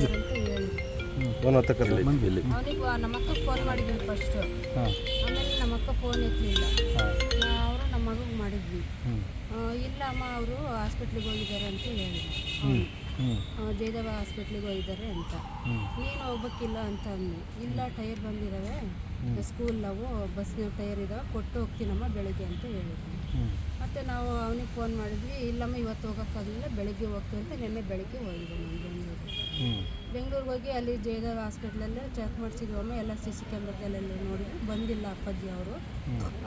ಹೇಳಿದ್ರು ಫೋನ್ ಹತ್ತಕ್ಕಲ್ಲ ಇಲ್ಲಿ ಅವನಿಗೆ ನಮ್ಮ ಅಕ್ಕ ಫೋನ್ ಮಾಡಿದ್ವಿ ಫಸ್ಟು ಆಮೇಲೆ ನಮ್ಮ ಅಕ್ಕ ಫೋನ್ ಎತ್ತಲಿಲ್ಲ. ಅವರು ನಮ್ಮ ಮಗು ಮಾಡಿದ್ವಿ. ಇಲ್ಲ ಅಮ್ಮ ಅವರು ಹಾಸ್ಪಿಟ್ಲಿಗೆ ಹೋಗಿದ್ದಾರೆ ಅಂತ ಹೇಳಿದ್ರು. ಜಯದೇವ ಹಾಸ್ಪಿಟ್ಲಿಗೆ ಹೋಗಿದ್ದಾರೆ ಅಂತ. ನೀನು ಹೋಗ್ಬೇಕಿಲ್ಲ ಅಂತ ಅಂದ್ವಿ ಇಲ್ಲ ಟೈರ್ ಬಂದಿದ್ದಾವೆ. ಸ್ಕೂಲ್ ನಾವು ಬಸ್ನ ಟೈರ್ ಇದಾವೆ. ಕೊಟ್ಟು ಹೋಗ್ತೀನಮ್ಮ ಬೆಳಿಗ್ಗೆ ಅಂತ ಹೇಳಿದ್ವಿ ಮತ್ತು ನಾವು ಅವನಿಗೆ ಫೋನ್ ಮಾಡಿದ್ವಿ ಇಲ್ಲಮ್ಮ ಇವತ್ತು ಹೋಗೋಕ್ಕಾಗಲಿಲ್ಲ ಬೆಳಗ್ಗೆ ಹೋಗ್ತೀವಿ ಅಂತ ನಿನ್ನೆ ಬೆಳಗ್ಗೆ ಹೋಗಿದ್ದೆ ನಾನು ಬೆಂಗಳೂರಿಗೆ. ಬೆಂಗಳೂರಿಗೆ ಹೋಗಿ ಅಲ್ಲಿ ಜಯದೇವ ಹಾಸ್ಪಿಟ್ಲಲ್ಲೇ ಚೆಕ್ ಮಾಡಿಸಿದ್ವಮ್ಮ ಎಲ್ಲ ಸಿ ಸಿ ಕ್ಯಾಮ್ರಾದಲ್ಲೆಲ್ಲ ನೋಡಿ ಬಂದಿಲ್ಲ ಅಪ್ಪಾಜಿ ಅವರು.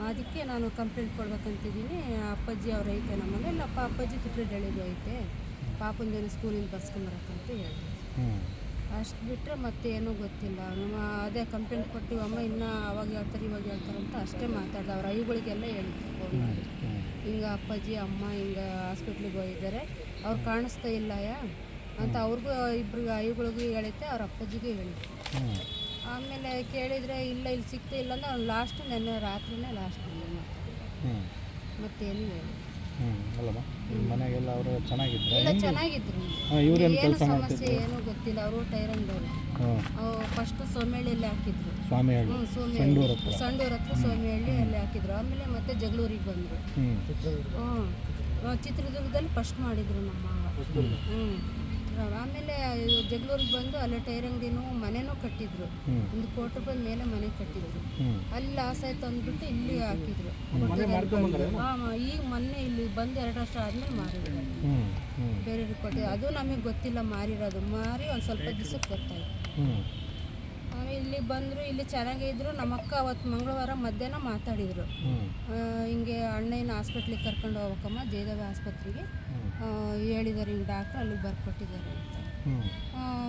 ಅದಕ್ಕೆ ನಾನು ಕಂಪ್ಲೇಂಟ್ ಕೊಡ್ಬೇಕಂತಿದ್ದೀನಿ ಅಪ್ಪಾಜಿ ಅವ್ರು ಐತೆ ನಮ್ಮನೆ ಇಲ್ಲಪ್ಪ ಅಪ್ಪಾಜಿ ತಿಪ್ಪರಡಳ್ಳಿಗೆ ಐತೆ. ಪಾಪಂದೇನು ಸ್ಕೂಲಿಂದ ಬರ್ಸ್ಕೊಂಬರಕ್ಕಂತ ಹೇಳಿದ್ವಿ ಅಷ್ಟು ಬಿಟ್ಟರೆ ಮತ್ತೆ ಏನೂ ಗೊತ್ತಿಲ್ಲ. ನಮ್ಮ ಅದೇ ಕಂಪ್ಲೇಂಟ್ ಕೊಟ್ಟಿವಮ್ಮ ಇನ್ನೂ ಅವಾಗ ಹೇಳ್ತಾರೆ ಇವಾಗ ಹೇಳ್ತಾರೆ ಅಂತ ಅಷ್ಟೇ ಮಾತಾಡ್ದೆ ಅವ್ರ ಐಗಳಿಗೆಲ್ಲ ಹೇಳಿದ್ರು ಫೋನ್ ಮಾಡಿ. ಹಿಂಗೆ ಅಪ್ಪಾಜಿ ಅಮ್ಮ ಹಿಂಗೆ ಹಾಸ್ಪಿಟ್ಲಿಗೆ ಹೋಗಿದ್ದಾರೆ. ಅವ್ರು ಕಾಣಿಸ್ತಾ ಇಲ್ಲ ಯಾ? ಅಂತ ಅವ್ರಿಗೂ ಇಬ್ರಿಗೆ ಐಗಳಿಗೂ ಹೇಳೈತೆ ಅವ್ರ ಅಪ್ಪಾಜಿಗೂ ಹೇಳಿದ್ರು ಆಮೇಲೆ ಕೇಳಿದರೆ ಇಲ್ಲ ಇಲ್ಲಿ ಸಿಗ್ತಾ ಇಲ್ಲ ಅಂದ್ರೆ ಅವ್ನು ಲಾಸ್ಟ್ ನೆನ್ನೆ ರಾತ್ರಿನೇ ಲಾಸ್ಟ್ ಹ್ಞೂ ಮತ್ತೇನು ಹೇಳಿ ಮನೆಗೆಲ್ಲ ಅವರು ಚೆನ್ನಾಗಿದ್ರು? ಎಲ್ಲ ಚೆನ್ನಾಗಿದ್ರು. ಇವ್ರೇನು ಏನು ಕೆಲಸ ಸಮಸ್ಯೆ ಮಾಡ್ತಿದ್ರು? ಏನೂ ಗೊತ್ತಿಲ್ಲ. ಅವರು ಟೈರನ್ ಅವರು. ಹಾಂ. ಅವು ಫಸ್ಟ್ ಸೋಮೇಳಿಯಲ್ಲಿ ಹಾಕಿದ್ರು. ಸ್ವಾಮಿ ಹೇಳಿ ಹ್ಞೂ ಸಂಡೂರ್ ಸೋಮೇಹಳ್ಳಿ ಹತ್ರ. ಸಂಡೂರ್ ಹತ್ರ ಸೋಮೇಹಳ್ಳಿ ಅಲ್ಲಿ ಹಾಕಿದ್ರು. ಆಮೇಲೆ ಮತ್ತೆ ಜಗಳೂರಿಗೆ ಬಂದರು. ಹ್ಞೂ ಹ್ಞೂ ಚಿತ್ರದುರ್ಗದಲ್ಲಿ ಫಸ್ಟ್ ಮಾಡಿದ್ರು ನಮ್ಮ ಹ್ಞೂ ಆಮೇಲೆ ಜಗಳೂರಿಗೆ ಬಂದು ಅಲ್ಲಿ ಟೈರ್ ಅಂಗಡಿನೂ ಮನೆನೂ ಕಟ್ಟಿದ್ರು. ಒಂದು ಕೋಟಿ ರೂಪಾಯಿ ಮೇಲೆ ಮನೆ ಕಟ್ಟಿದ್ರು. ಅಲ್ಲಿ ಲಾಸ್ ಆಯ್ತು ಅಂದ್ಬಿಟ್ಟು ಇಲ್ಲಿ ಹಾಕಿದ್ರು. ಹಾಂ ಈಗ ಮೊನ್ನೆ ಇಲ್ಲಿ ಬಂದು ಎರಡು ವರ್ಷ ಆದ್ಮೇಲೆ ಮಾರಿದ್ರು ಬೇರೆ ಕೊಟ್ಟಿದ್ರು ಬೇರೆಯವ್ರಿಗೆ ಕೊಟ್ಟಿದ್ದು ಅದು ನಮಗೆ ಗೊತ್ತಿಲ್ಲ ಮಾರಿರೋದು. ಮಾರಿ ಒಂದು ಸ್ವಲ್ಪ ದಿವಸಕ್ಕೆ ಗೊತ್ತಾಯ್ತು ಇಲ್ಲಿ ಬಂದರು ಇಲ್ಲಿ ಚೆನ್ನಾಗೇ ಇದ್ರು. ನಮ್ಮ ಅಕ್ಕ ಅವತ್ತು ಮಂಗಳವಾರ ಮಧ್ಯಾಹ್ನ ಮಾತಾಡಿದರು. ಹಿಂಗೆ ಅಣ್ಣನ ಹಾಸ್ಪಿಟ್ಲಿಗೆ ಕರ್ಕೊಂಡು ಹೋಗ್ಬೇಕಮ್ಮ ಜಯದೇವ ಆಸ್ಪತ್ರೆಗೆ. ಹೇಳಿದ್ದಾರೆ ಹಿಂಗೆ ಡಾಕ್ಟ್ರು ಅಲ್ಲಿಗೆ ಬರ್ಕೊಟ್ಟಿದ್ದಾರೆ ಅಂತ.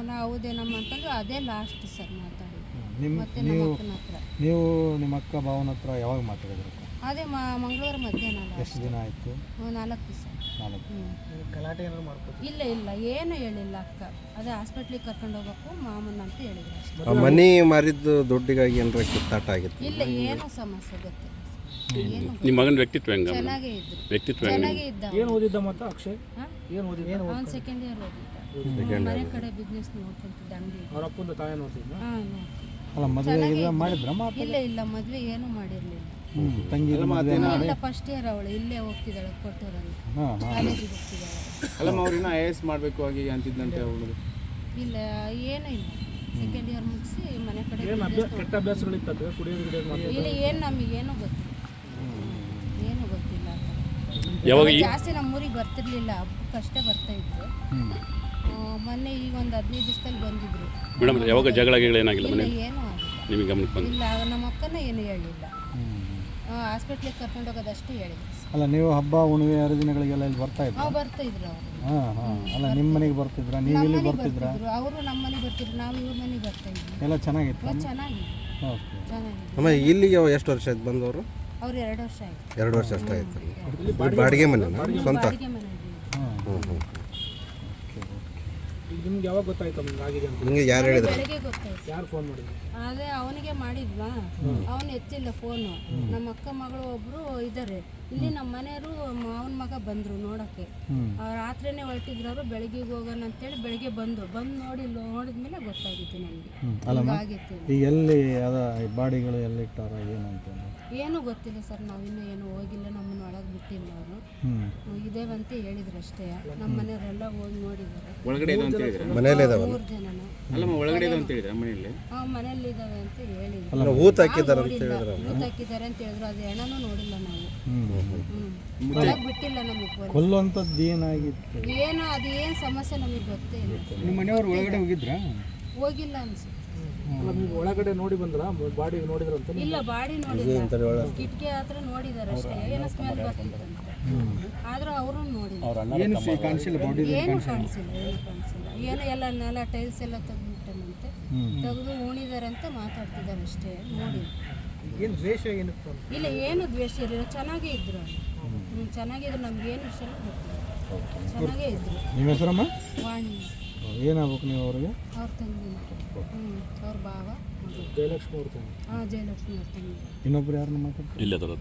ನಾವು ಹೌದೇನಮ್ಮ ಅಂತಂದ್ರೆ ಅದೇ ಲಾಸ್ಟ್ ಸರ್ ಮಾತಾಡಿ. ನಿಮ್ಮ ಮತ್ತೆ ನಮ್ಮ ನೀವು ಅಕ್ಕನ ಹತ್ರ. ನೀವು ನಿಮ್ಮ ಅಕ್ಕ ಭಾವನ ಹತ್ರ ಯಾವಾಗ ಮಾತಾಡಿದ್ರು? ಅದೇ ಮಾ ಮಂಗಳವಾರ ಮಧ್ಯಾಹ್ನ. ಎಷ್ಟು ದಿನ ಆಯಿತು? ನಾಲ್ಕು ದಿವಸ. ನಾಲ್ಕು ಹ್ಞೂ ಇಲ್ಲ ಇಲ್ಲ. ಏನು ಹೇಳಿಲ್ಲ ಅಕ್ಕ. ಅದೇ ಹಾಸ್ಪಿಟ್ಲಿಗೆ ಕರ್ಕೊಂಡು ಹೋಗಬೇಕು ಮಾಮನ ಅಂತ ಹೇಳಿದ್ರು ಮನಿ ಮಾರಿದ್ದು ದುಡ್ಡಿಗಾಗಿ ಏನಾರ ಕಿತ್ತಾಟ ಆಗಿತ್ತು? ಇಲ್ಲ ಏನು ಸಮಸ್ಯೆ ಗೊತ್ತಿಲ್ಲ. ನಿಮ್ಮ ಮಗನ ವ್ಯಕ್ತಿತ್ವ ಹೆಂಗ? ಚೆನ್ನಾಗೇ ಇದ್ರು. ವ್ಯಕ್ತಿತ್ವ ಹೆಂಗ? ಚೆನ್ನಾಗೇ ಇದ್ದ ಏನು ಓದಿದ್ದ ಮತ್ತು ಅಕ್ಷಯ್? ಏನು ಓದಿದ್ದ? ಅವ್ನು ಸೆಕೆಂಡ್ ಇಯರ್ ಓದಿದ್ದ. ಮನೆ ಕಡೆ ಬಿಸ್ನೆಸ್ ನೋಡ್ಕೊಂತಿದ್ದ ಅಂಗಡಿ ಅವ್ರ ಅಪ್ಪಂದು ತಾಯಿ ನೋಡ್ತಿದ್ದ ಹಾಂ ಅಲ್ಲ ಮದುವೆ ಇಲ್ಲ ಮಾಡಿದ್ರ ಇಲ್ಲ ಇಲ್ಲ ಮದುವೆ ಏನೂ ಮಾಡಿರಲಿಲ್ಲ. ತಂಗಿ ಮದುವೆ ಇಲ್ಲ ಫಸ್ಟ್ ಇಯರ್ ಅವಳು. ಇಲ್ಲೇ ಹೋಗ್ತಿದ್ದಾಳೆ ಕೊಟ್ಟೂರಲ್ಲಿ. ಹಾಂ ಕಾಲೇಜಿಗೆ ಹೋಗ್ತಿದ್ದಾಳೆ. ಅಲ್ಲಮ್ಮ ಅವ್ರಿನ್ನ ಐ ಎಸ್ ಮಾಡಬೇಕು ಹಾಗೆ ಅಂತಿದ್ದಂತೆ ಅವಳು. ಇಲ್ಲ ಏನೂ ಇಲ್ಲ. ಸೆಕೆಂಡ್ ಇಯರ್ ಮುಗಿಸಿ ಮನೆ ಕಡೆ ಏನು business ಅಭ್ಯಾಸ ಕೆಟ್ಟ ಅಭ್ಯಾಸಗಳಿತ್ತು ಕುಡಿಯೋದು ಗಿಡಿಯೋದು ಮಾಡ್ತಿದ್ದ ಇಲ್ಲ ಏನು ನಮಗೇನು ಗೊತ್ತಿಲ್ಲ. ಏನು ಗೊತ್ತಿಲ್ಲ ಯಾವಾಗ ಜಾಸ್ತಿ ನಮ್ಮ ಊರಿಗೆ ಬರ್ತಿರ್ಲಿಲ್ಲ ಹಬ್ಬಕ್ಕಷ್ಟೇ ಬರ್ತಾ ಇದ್ರು ಆ, ಮೊನ್ನೆ ಈಗ ಒಂದು ಹದಿನೈದು ದಿವಸದಲ್ಲಿ ಬಂದಿದ್ರು. ಮೇಡಮ್ ಯಾವಾಗ ಜಗಳ ಗಿಗಳ ಏನಾಗಿಲ್ಲ ಮನೆ ಏನೂ ಆಗಿಲ್ಲ. ನಿಮಗೆ ಗಮನಕ್ಕೆ ಬಂದು ಇಲ್ಲ ನಮ್ಮ ಅಕ್ಕನ ಏನು ಹೇಳಿಲ್ಲ. ಹಾಸ್ಪಿಟ್ಲಿಗೆ ಕರ್ಕೊಂಡು ಹೋಗೋದಷ್ಟೇ ಹೇಳಿದ್ರು ಅಲ್ಲ ನೀವು ಹಬ್ಬ ಹುಣ್ಣಿಮೆ ಹರಿದಿನಗಳಿಗೆಲ್ಲ ಇಲ್ಲಿ ಬರ್ತಾ ಇದ್ರು? ನಾವು ಬರ್ತಾ ಇದ್ರು ಅವರು. ಹಾಂ ಹಾಂ. ಅಲ್ಲ ನಿಮ್ಮ ಮನೆಗೆ ಬರ್ತಿದ್ರಾ? ನೀವು ಇಲ್ಲಿ ಬರ್ತಿದ್ರಾ? ಅವರು ನಮ್ಮ ಮನೆಗೆ ಬರ್ತಿದ್ರು. ನಾವು ಇವ್ರ ಮನೆಗೆ ಬರ್ತಾ ಇದ್ವಿ. ಎಲ್ಲ ಚೆನ್ನಾಗಿತ್ತು? ಚೆನ್ನಾಗಿ ಚೆನ್ನಾಗಿದೆ. ಓಕೆ. ಚೆನ್ನಾಗಿದೆ. ಅಮ್ಮ ಇಲ್ಲಿಗೆ ಎಷ್ಟು ವರ್ಷ ಆಯ್ತು ಬಂದವರು? ಅವ್ರು ಎರಡು ವರ್ಷ ಆಯ್ತು. ಎರಡು ವರ್ಷ ಅಷ್ಟೇ ಆಯ್ತು. ಬಾಡಿಗೆ ಮನೆ ಸ್ವಂತ? ಬಾಡಿಗೆ ಮನೆ ಹ್ಞೂ ಹ್ಞೂ ನಿಮ್ಗೆ ಯಾವಾಗ ಗೊತ್ತಾಯ್ತು ಅವ್ನಿಗೆ ಆಗಿದೆ ಅಂತ? ನಿಮಗೆ ಯಾರು ಹೇಳಿದ್ರು? ಬೆಳಗ್ಗೆ ಗೊತ್ತಾಯ್ತು. ಯಾರು ಫೋನ್ ಮಾಡಿದ್ರು? ಅದೇ ಅವನಿಗೆ ಮಾಡಿದ್ವಾ? ಅವನು ಎತ್ತಿಲ್ಲ ಫೋನು ನಮ್ಮ ಅಕ್ಕ ಮಗಳು ಒಬ್ರು ಇದ್ದಾರೆ ಇಲ್ಲಿ ನಮ್ಮ ಮನೆಯವರು ಮಾವನ ಮಗ ಬಂದ್ರು ನೋಡಕ್ಕೆ. ರಾತ್ರಿನೇ ಹೊರಟಿದ್ರು ಅವರು ಬೆಳಗ್ಗೆ ಹೋಗೋಣ ಅಂತೇಳಿ ಬೆಳಗ್ಗೆ ಬಂದು ಬಂದು ನೋಡಿ ನೋಡಿದ್ಮೇಲೆ ಗೊತ್ತಾಗಿತ್ತು ನನಗೆ. ಅಲ್ಲಮ್ಮ ಆಗಿತ್ತು ಈಗ ಎಲ್ಲಿ ಅದ ಬಾಡಿಗಳು ಎಲ್ಲಿ ಇಟ್ಟಾರ ಏನಂತ ಏನೂ ಗೊತ್ತಿಲ್ಲ ಸರ್ ನಾವಿನ್ನೂ ಏನು ಹೋಗಿಲ್ಲ ನಮ್ಮನ್ನ ಒಳಗೆ ಬಿಟ್ಟಿಲ್ಲ ಅವರು. ಇದೇವಂತ ಹೇಳಿದ್ರು ಅಷ್ಟೇ. ನಮ್ಮ ಮನೆಯವರೆಲ್ಲ ಹೋಗಿ ನೋಡಿದ್ದಾರೆ. ಒಳಗಡೆ ಅಂತ ಹೇಳಿದ್ರೆ? ಮನೇಲಿ ಇದಾವಲ್ಲ? ಮೂರು ಜನನು. ಅಲ್ಲಮ್ಮ ಒಳಗಡೆ ಇದೆ ಅಂತ ಹೇಳಿದ್ರೆ ಮನೆಯಲ್ಲಿ? ಆ ಮನೆಯಲ್ಲಿ ಇದಾವೆ ಅಂತ ಹೇಳಿದ್ರು. ಊತ ಹಾಕಿದ್ದಾರೆ ಅಂತ ಹೇಳಿದ್ರು ಊತ ಹಾಕಿದ್ದಾರೆ ಅಂತ ಹೇಳಿದ್ರು. ಅದು ಹೆಣನೂ ನೋಡಿಲ್ಲ ನಾವು. ಒಳಗೆ ಬಿಟ್ಟಿಲ್ಲ ನಮಗೆ ಕೊಲ್ಲುವಂಥದ್ದು ಏನಾಗಿತ್ತು? ಏನು ಅದು ಏನು ಸಮಸ್ಯೆ ನಮಗೆ ಗೊತ್ತೇ ಇಲ್ಲ. ನಿಮ್ಮ ಮನೆಯವ್ರು ಒಳಗಡೆ ಹೋಗಿದ್ರಾ? ಹೋಗಿಲ್ಲ ಅನ್ಸುತ್ತೆ. ಅಲ್ಲ ನೀವು ಒಳಗಡೆ ನೋಡಿ ಬಂದ್ರ? ಬಾಡಿ ನೋಡಿದ್ರು ಅಂತ ಇಲ್ಲ ಬಾಡಿ ನೋಡಿಲ್ಲ. ಕಿಟಕಿ ಹತ್ರ ನೋಡಿದಾರೆ ಅಷ್ಟೇ. ಏನೋ ಸ್ಮೆಲ್ ಬರ್ತಿತ್ತಂತೆ. ಆದ್ರೂ ಅವರು ನೋಡಿಲ್ಲ. ಏನು ಕಾಣಿಸಿಲ್ಲ ಬಾಡಿ ಏನು ಕಾಣಿಸಿಲ್ಲ? ಏನು ಕಾಣಿಸಿಲ್ಲ. ಏನೋ ಎಲ್ಲ ನೆಲ ಟೈಲ್ಸ್ ಎಲ್ಲ ತೆಗ್ದುಬಿಟ್ಟನಂತೆ ತೆಗೆದು ಉಣಿದಾರೆ ಅಂತ ಮಾತಾಡ್ತಿದ್ದಾರೆ ಅಷ್ಟೇ ನೋಡಿ. ಏನು ದ್ವೇಷ ಏನಿತ್ತು ಇಲ್ಲ ಏನು ದ್ವೇಷ ಇರಲಿಲ್ಲ ಚೆನ್ನಾಗೇ ಇದ್ರು ಹ್ಞೂ ಚೆನ್ನಾಗಿದ್ರು ನಮ್ಗೇನು ವಿಷಯ ಗೊತ್ತಿಲ್ಲ ಚೆನ್ನಾಗೇ ಇದ್ರು. ನಿಮ್ಮ ಹೆಸರಮ್ಮ? ವಾಣಿ. ಏನಾಗ್ಬೇಕು ನೀವು ಅವ್ರಿಗೆ? ಅವ್ರ ತಂಗಿ. ಹ್ಞೂ ಅವ್ರ ಭಾವ ಮಗಳು. ಜಯಲಕ್ಷ್ಮಿ ಅವ್ರ ತಂಗಿ. ಹಾಂ ಜಯಲಕ್ಷ್ಮಿ ಅವ್ರ ತಂಗಿ. ಇನ್ನೊಬ್ರು ಯಾರನ್ನ ಮಾತಾಡ್ತಾರೆ? ಇಲ್ಲ ಅದರ